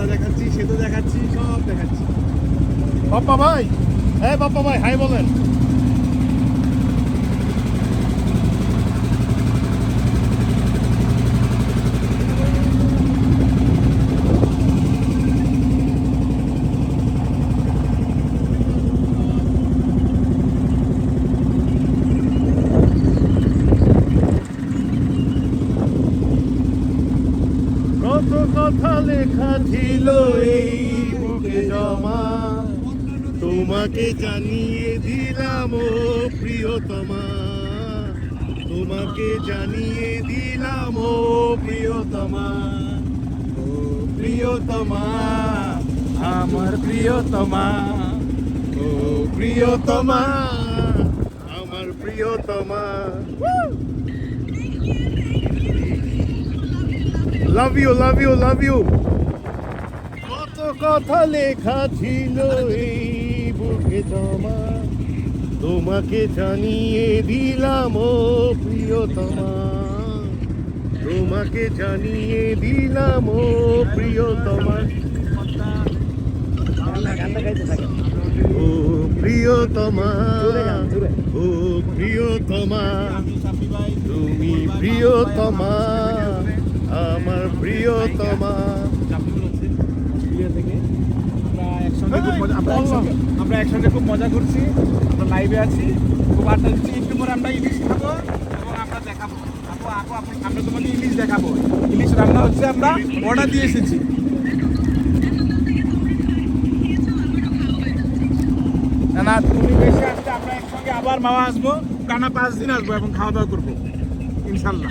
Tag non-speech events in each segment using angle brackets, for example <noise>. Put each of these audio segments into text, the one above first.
পদ্মা দেখাচ্ছি সেতু দেখাচ্ছি সব দেখাচ্ছি। বাপ্পা ভাই হ্যাঁ বাপ্পা ভাই হাই বলেন কত কথা লেখা ছিল এই বুকে জমা। তোমাকে জানিয়ে দিলাম, ও প্রিয়তমা। তোমাকে জানিয়ে দিলাম, ও প্রিয়তমা। ও প্রিয়তমা, আমার প্রিয়তমা। ও প্রিয়তমা, আমার প্রিয়তমা। Love you love you love you কত কথা লেখা ছিল এই বুকে জমা। তোমাকে জানিয়ে দিলাম ও প্রিয়তমা। তোমাকে জানিয়ে দিলাম ও প্রিয়তমা। ও প্রিয়তমা। ও প্রিয়তমা। তুমি প্রিয়তমা। আমার প্রিয়তমা। আমরা একসঙ্গে খুব মজা- আমরা একসঙ্গে- আমরা একসঙ্গে খুব মজা করছি আমরা লাইভে আছি। খুব আড্ডা দিচ্ছি একটু পরে আমরা ইলিশ খাব এবং আমরা দেখাবো। আপু আপু আপু, আমরা তোমাকে ইলিশ দেখাবো। ইলিশ রান্না হচ্ছে আমরা অর্ডার দিয়ে এসেছি। না না তুমি বেশি আসলে আমরা একসঙ্গে আবার মামা আসব টানা পাঁচ দিন আসব এবং খাওয়া দাওয়া করব ইনশাল্লাহ।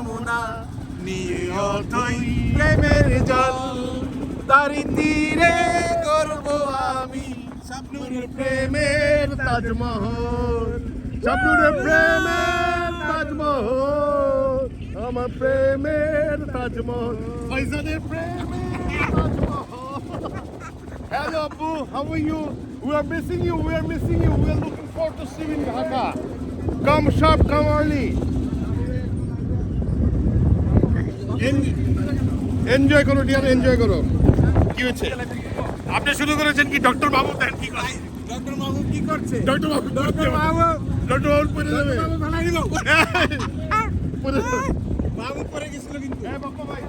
যমুনা নিয়ে অথই প্রেমের জল তারি তীরে করব আমি স্বপ্নুর প্রেমের তাজমহল স্বপ্নুর প্রেমের তাজমহল আমার প্রেমের তাজমহল ফয়সালের প্রেমের Taj Mahal Hello, Abu. How are you? We are missing you. We are missing you. We are looking forward to seeing you in Dhaka. Come sharp, come early. Enjoy করো ডিয়ার এনজয় করো। কি হয়েছে আপনি শুরু করেছেন কি? Doctor বাবু দেন কি করে ডক্টর বাবু কি করছে? ডক্টর বাবু ডক্টর বাবু। ডক্টর বাবু পড়ে যাবে। <laughs> বাবু পড়ে যাবে। পরে গেছিল কিন্তু। হ্যাঁ বাপ্পা ভাই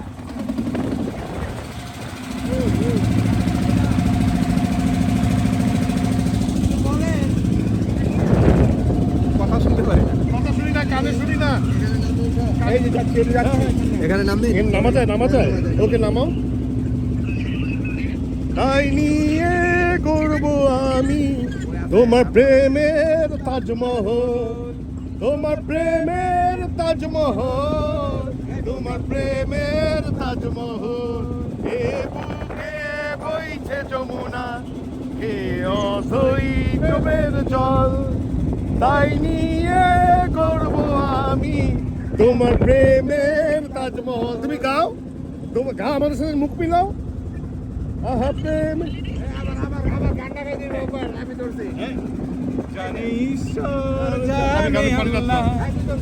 কথা শুনতে পারে কথা শুনি না কানে শুনি না এই যে যাচ্ছে এই যে যাচ্ছে এখানে নাম নেই? নামা যায় নামা যায় ওকে নামাও। তাই নিয়ে করব আমি তোমার প্রেমের তাজমহল, তোমার প্রেমের তাজমহল, তোমার প্রেমের তাজমহল। এ বুকে বইছে যমুনা হে অথই চোখের জল তাই নিয়ে করব আমি তোমার প্রেমের তাজমহল। তুমি গাও। তোমার গা আমাদের সাথে মুখ মিলাও। আহা প্রেম। জানে ঈশ্বর জানে আল্লাহ।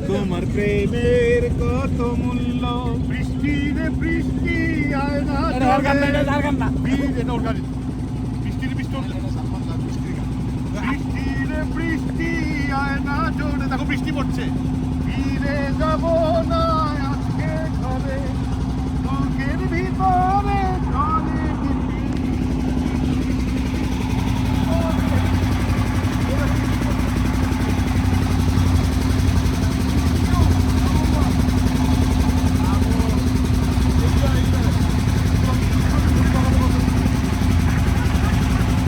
তোমার প্রেমের কত মূল্য? বৃষ্টি রে বৃষ্টি আয় না আরে আর গান না আর গান না। বীর এটা ওর গাড়ি। বৃষ্টি রে বৃষ্টি বৃষ্টি আয় না জোরে দেখো বৃষ্টি পড়ছে। ফিরে যাব না আজকে ঘরে। বুকের ভিতরে জলে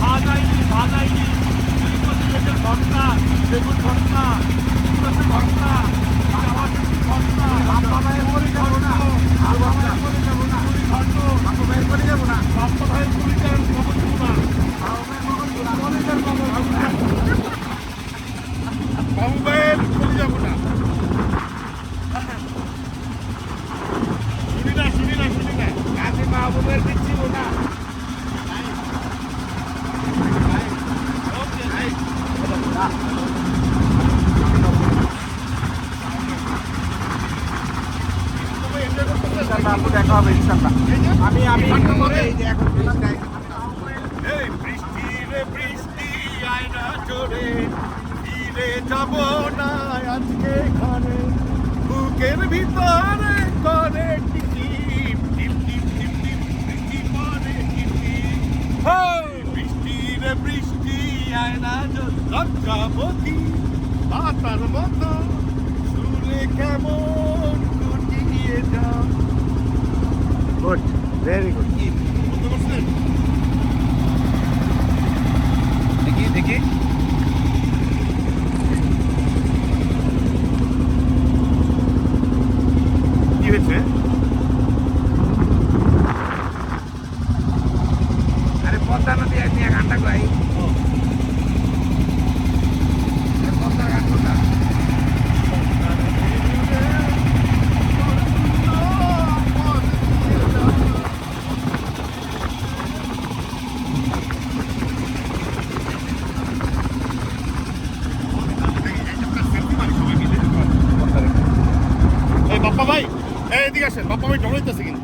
ভাজাইনি ভাজাইনি ঘটনা বেগুন ঘটনা আমার ঘটনা বাবা মায়ের বলে যাব না আর বাবা মায়ের বলে যাব না ঘটনা বাবুদের দিচ্ছি না ইনশাল্লাহ আপু ইনশাল্লাহ আমি আমি এই যে এখন এই বৃষ্টি রে বৃষ্টি, আয়না জোরে ফিরে যাব না আজকে ঘরে। বুকের ভিতরে করে টিপ টিপ টিপ টিপ টিপ, বৃষ্টি টিপ। বৃষ্টি রে বৃষ্টি, আয়না লজ্জাবতী পাতার মতো very good. এই বাপ্পা ভাই এই এদিকে আসেন